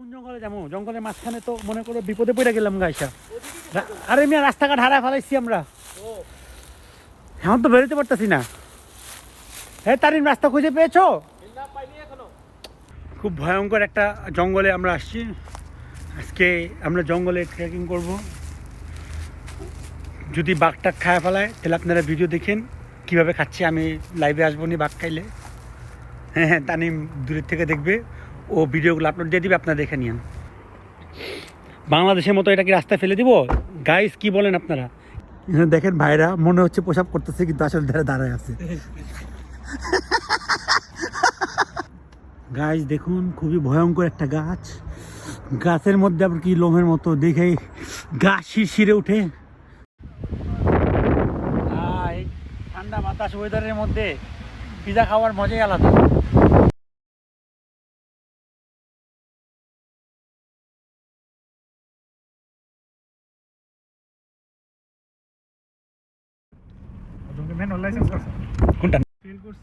কোন জঙ্গলে যাব। জঙ্গলের মাঝখানে তো মনে করো বিপদে পড়ে গেলাম গাইসা আরে মিয়া, রাস্তাঘাট হারায় ফেলাইছি আমরা। এখন তো বেরোতে পারতেছি না। হ্যাঁ তারিন রাস্তা খুঁজে পেয়েছ? খুব ভয়ঙ্কর একটা জঙ্গলে আমরা আসছি। আজকে আমরা জঙ্গলে ট্রেকিং করব। যদি বাঘটা খায় ফেলায়, তাহলে আপনারা ভিডিও দেখেন। কীভাবে খাচ্ছে, আমি লাইভে আসব নি বাঘ খাইলে। হ্যাঁ হ্যাঁ তানিম দূরের থেকে দেখবে। ও ভিডিওগুলো আপলোড দিয়ে দিবে আপনারা দেখে নিন বাংলাদেশের মতো এটা কি রাস্তায় ফেলে দিব? গাইস কি বলেন আপনারা? দেখেন ভাইরা মনে হচ্ছে পোশাক করতেছে কিন্তু আসলে ধারে দাঁড়ায় আছে। গাছ দেখুন খুবই ভয়ঙ্কর একটা গাছ। গাছের মধ্যে আবার কি লোমের মতো দেখে গাছ শিরশিরে উঠে ঠান্ডা বাতাস ওয়েদারের মধ্যে পিজা খাওয়ার মজাই আলাদা।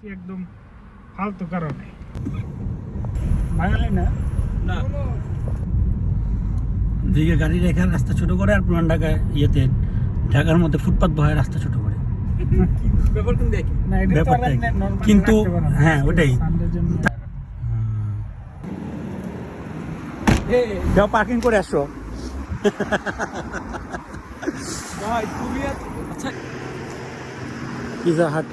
ফেল একদম ফালতু কারণে। বাঙালি না? না। দিকে গাড়ি রেখে রাস্তা ছোট করে আর পুরান ঢাকায় ইয়েতে ঢাকার মধ্যে ফুটপাত বহায় রাস্তা ছোট করে। কিন্তু। হ্যাঁ, ওটাই। যাও পার্কিং করে আসো। আচ্ছা। পিজা হাট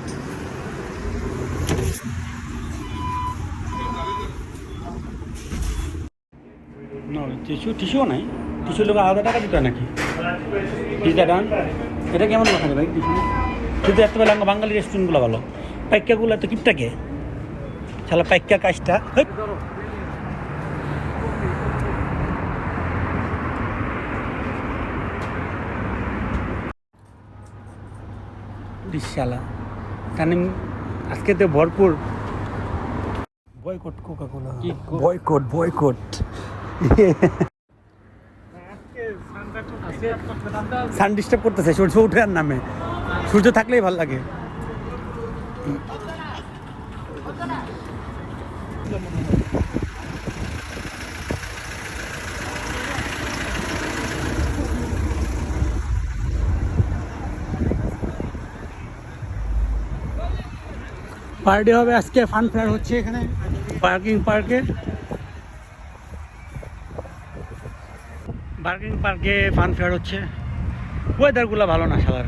টিস্যু টিস্যুও নাই। টিস্যু লোক আলাদা টাকা দিতে নাকি? পিজা ডান এটা কেমন ওখানে ভাই, টিস্যু? কিন্তু এত বেলা বাঙালি রেস্টুরেন্টগুলো ভালো। পাইকাগুলো তো কিপটাকে? শালা পাইকা কাজটা। শালা তাহলে আজকে তো ভরপুর। Boycott Coca Cola boycott boycott. Sun disturb করতেছে সূর্য উঠে আর নামে। সূর্য থাকলেই ভালো লাগে। পার্টি হবে আজকে ফান ফেয়ার হচ্ছে এখানে পার্কিং পার্কে পার্কিং পার্কে ফান ফেয়ার হচ্ছে। ওয়েদারগুলো ভালো না সালার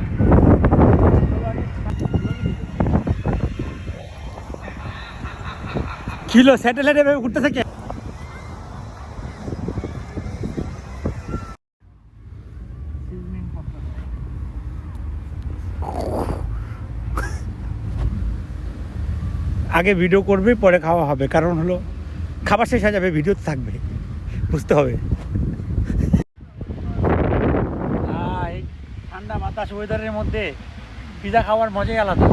ছিল স্যাটেলাইটে ভাবে ঘুরতে থাকে আগে ভিডিও করবে পরে খাওয়া হবে। কারণ হলো খাবার শেষ হয়ে যাবে ভিডিও থাকবে। বুঝতে হবে। ঠান্ডা বাতাস ওয়েদারের মধ্যে পিজা খাওয়ার মজাই আলাদা।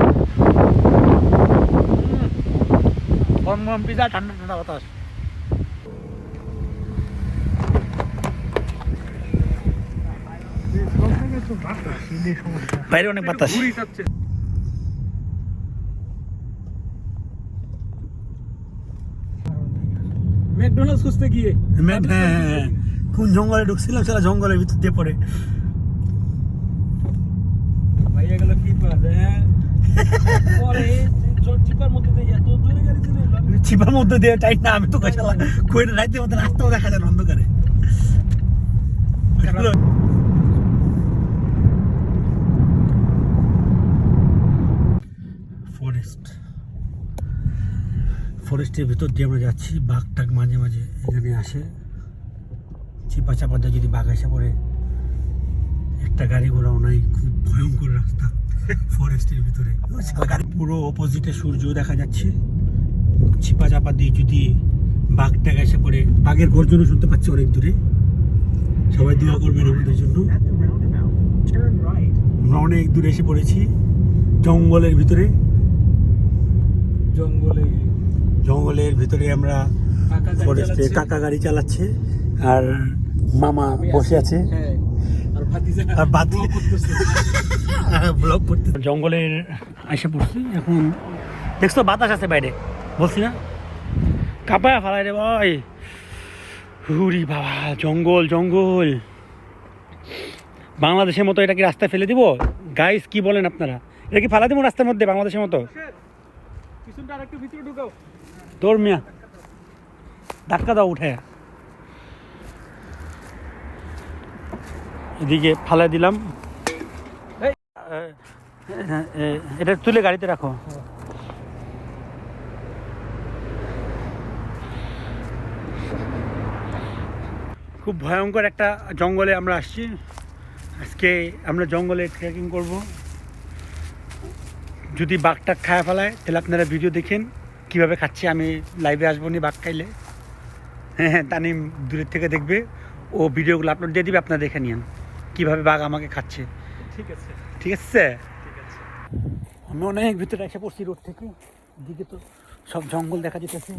গরম গরম পিজা ঠান্ডা ঠান্ডা বাতাস। বাইরে অনেক বাতাস ঘুরি যাচ্ছে ম্যাকডোনাল্ডস খুঁজতে গিয়ে। হ্যাঁ, হ্যাঁ, হ্যাঁ। কোন জঙ্গলে ঢুকছিলাম সেটা জঙ্গলের ভিতর দিয়ে পড়ে। ভাইয়া গেল কি চিপার মধ্যে দিয়ে টাইট না আমি তো কাছে কইটা রাইতে মধ্যে রাস্তাও দেখা যায় অন্ধকারে ফরেস্ট ফরেস্টের ভিতর দিয়ে আমরা যাচ্ছি। বাঘ টাক মাঝে মাঝে এখানে আসে। চিপা চাপা দিয়ে যদি বাঘ এসে পড়ে, একটা গাড়ি ঘোড়াও নাই, খুব ভয়ঙ্কর রাস্তা ফরেস্টের ভিতরে। পুরো অপোজিটে সূর্য দেখা যাচ্ছে। চিপা চাপা দিয়ে যদি বাঘ টাক এসে পড়ে, বাঘের গর্জনও শুনতে পাচ্ছি অনেক দূরে। সবাই দোয়া করবেন আমাদের জন্য। আমরা অনেক দূরে এসে পড়েছি। জঙ্গলের ভিতরে। জঙ্গলে জঙ্গলের ভিতরে আমরা কাকা গাড়ি ফরেস্টে চালাচ্ছে। কাকা গাড়ি চালাচ্ছে আর মামা বসে আছে। হ্যাঁ। আর ভাতিজা আর বাদ- ব্লগ করতে জঙ্গলের এসে পড়ছি এখন দেখছ বাতাস আছে বাইরে বলছি না? কাপায় ফালাই রে ভাই। হুরি বাবা জঙ্গল জঙ্গল। বাংলাদেশের মতো এটা কি রাস্তায় ফেলে দিব? গাইস কি বলেন আপনারা? এটা কি ফেলা দিব রাস্তার মধ্যে বাংলাদেশের মতো? পিছনটা আর ভিতরে ঢুকাও। তোর মিয়া। ধাক্কা দাও উঠে। এদিকে ফালা দিলাম। এটা তুলে গাড়িতে রাখো। খুব ভয়ঙ্কর একটা জঙ্গলে আমরা আসছি। আজকে আমরা জঙ্গলে ট্রেকিং করব। যদি বাঘটা খায় ফেলায় তাহলে আপনারা ভিডিও দেখেন কীভাবে খাচ্ছে আমি লাইভে আসব নি বাঘ খাইলে। হ্যাঁ হ্যাঁ তানিম দূরের থেকে দেখবে ও ভিডিওগুলো আপলোড দিয়ে দিবে আপনারা দেখে নিন কীভাবে বাঘ আমাকে খাচ্ছে। ঠিক আছে। ঠিক আছে? ঠিক আছে। আমি অনেক ভিতরে এসে পড়ছি রোড থেকে দিকে তো সব জঙ্গল দেখা যেতেছে।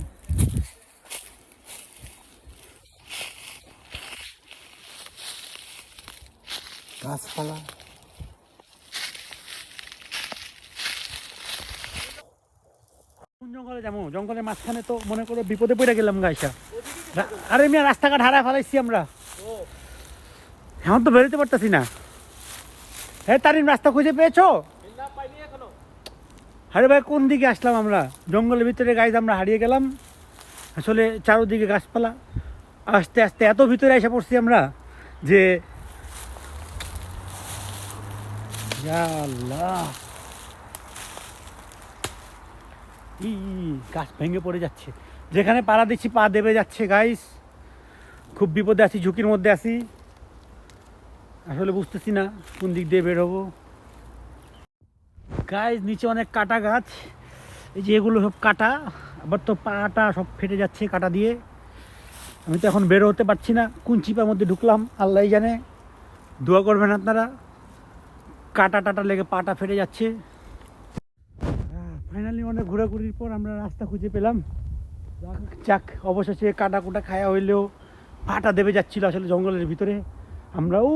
গাছপালা। জঙ্গলে যাব। জঙ্গলের মাঝখানে তো মনে করো বিপদে পড়ে গেলাম গাইসা আরে মিয়া, রাস্তাঘাট হারা ফেলাইছি আমরা। এখন তো বেরোতে পারতেছি না। হ্যাঁ তারিন, রাস্তা খুঁজে পেয়েছ? আরে ভাই, কোন দিকে আসলাম আমরা? জঙ্গলের ভিতরে গাইজ আমরা হারিয়ে গেলাম। আসলে চারোদিকে গাছপালা। আস্তে আস্তে এত ভিতরে এসে পড়ছি আমরা যে আল্লাহ। ই, গাছ ভেঙে পড়ে যাচ্ছে। যেখানে পাড়া দিচ্ছি, পা দেবে যাচ্ছে গাইস খুব বিপদে আছি, ঝুঁকির মধ্যে আছি। আসলে বুঝতেছি না, কোন দিক দিয়ে বের হব। গাছ নিচে অনেক কাটা গাছ। এই যে এগুলো সব কাটা, আবার তো পাটা সব ফেটে যাচ্ছে কাটা দিয়ে। আমি তো এখন বের হতে পারছি না, কোন চিপার মধ্যে ঢুকলাম আল্লাহ জানে। দোয়া করবেন আপনারা। কাটা টাটা লেগে পাটা ফেটে যাচ্ছে। অনেক ঘোরাঘুরির পর আমরা রাস্তা খুঁজে পেলাম। যাক অবশেষে কাটা কুটা খায়া হইলেও পাটা দেবে যাচ্ছিল আসলে জঙ্গলের ভিতরে। আমরা ও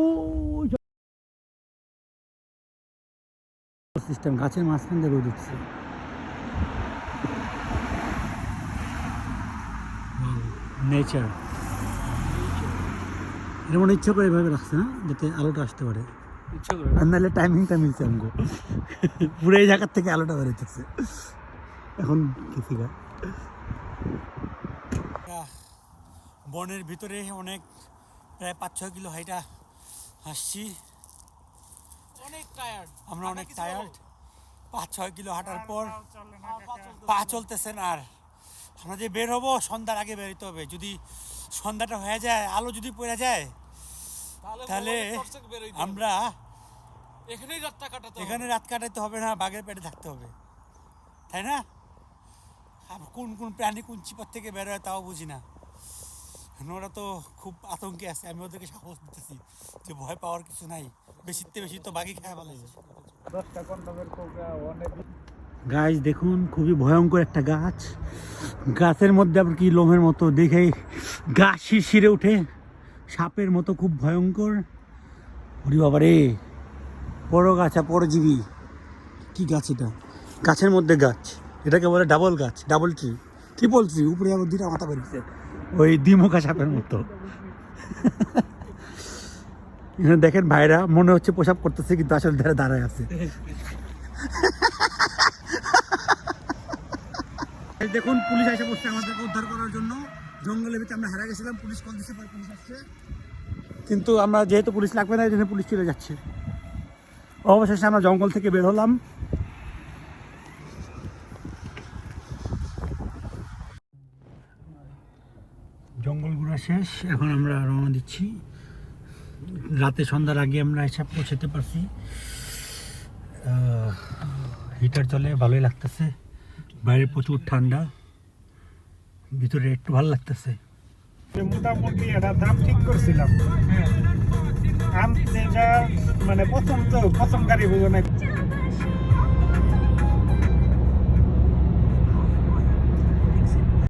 সিস্টেম গাছের মাঝখান দিয়ে রোদ উঠছে। নেচার এটা মনে ইচ্ছা করে এভাবে রাখছে না যাতে আলোটা আসতে পারে। ইচ্ছা করে আর নাহলে টাইমিংটা মিলছে আমগো পুরো এই জায়গার থেকে আলোটা বেরোতেছে এখন কিছু বনের ভিতরে অনেক প্রায় পাঁচ ছয় কিলো হাইটা হাসছি অনেক টায়ার্ড আমরা অনেক টায়ার্ড পাঁচ ছয় কিলো হাঁটার পর পা চলতেছে না আর। আমরা যে বের হব সন্ধ্যার আগে বেরোতে হবে। যদি সন্ধ্যাটা হয়ে যায় আলো যদি পড়ে যায় তাহলে আমরা এখানেই রাতটা কাটাতে এখানে রাত কাটাতে হবে না বাঘের পেটে থাকতে হবে। তাই না? কোন কোন প্রাণী কোন চিপার থেকে বেরোয় তাও বুঝি না। ওরা তো খুব আতঙ্কে আছে, আমি ওদেরকে সাহস দিতেছি যে ভয় পাওয়ার কিছু নাই। বেশিতে বেশি তো বাঘই খায় ভালো গাছ দেখুন, খুবই ভয়ঙ্কর একটা গাছ। গাছের মধ্যে আবার কি লোমের মতো দেখে গাছ শিরশিরে উঠে সাপের মতো খুব ভয়ঙ্কর। ওরে বাবা রে, বড় গাছ আর পরজীবী। কি গাছ এটা? গাছের মধ্যে গাছ। এটাকে বলে ডাবল গাছ ডাবল ট্রি ট্রিপল ট্রি উপরে আবার দুটা মাথা বেরিয়েছে ওই দ্বিমুখা সাপের মতো। এখানে দেখেন ভাইরা, মনে হচ্ছে প্রসাব করতেছে, কিন্তু আসলে ধারে দাঁড়ায় আছে। দেখুন, পুলিশ এসে পড়ছে আমাদেরকে উদ্ধার করার জন্য। জঙ্গলের ভিতরে আমরা হারা গেছিলাম, পুলিশ কল পারে পুলিশ আসছে। কিন্তু আমরা যেহেতু পুলিশ লাগবে না, এই জন্য পুলিশ চলে যাচ্ছে। অবশেষে আমরা জঙ্গল থেকে বের হলাম জঙ্গল ঘোরা শেষ। এখন আমরা রওনা দিচ্ছি। রাতে সন্ধ্যার আগে আমরা এসে পৌঁছাতে পারছি। হিটার চলে ভালোই লাগতেছে। বাইরে প্রচুর ঠান্ডা। ভিতরে একটু ভালো লাগতেছে। মোটামুটি একটা দাম ঠিক করছিলাম। আম মানে প্রথম তো প্রথম গাড়ি বুঝো না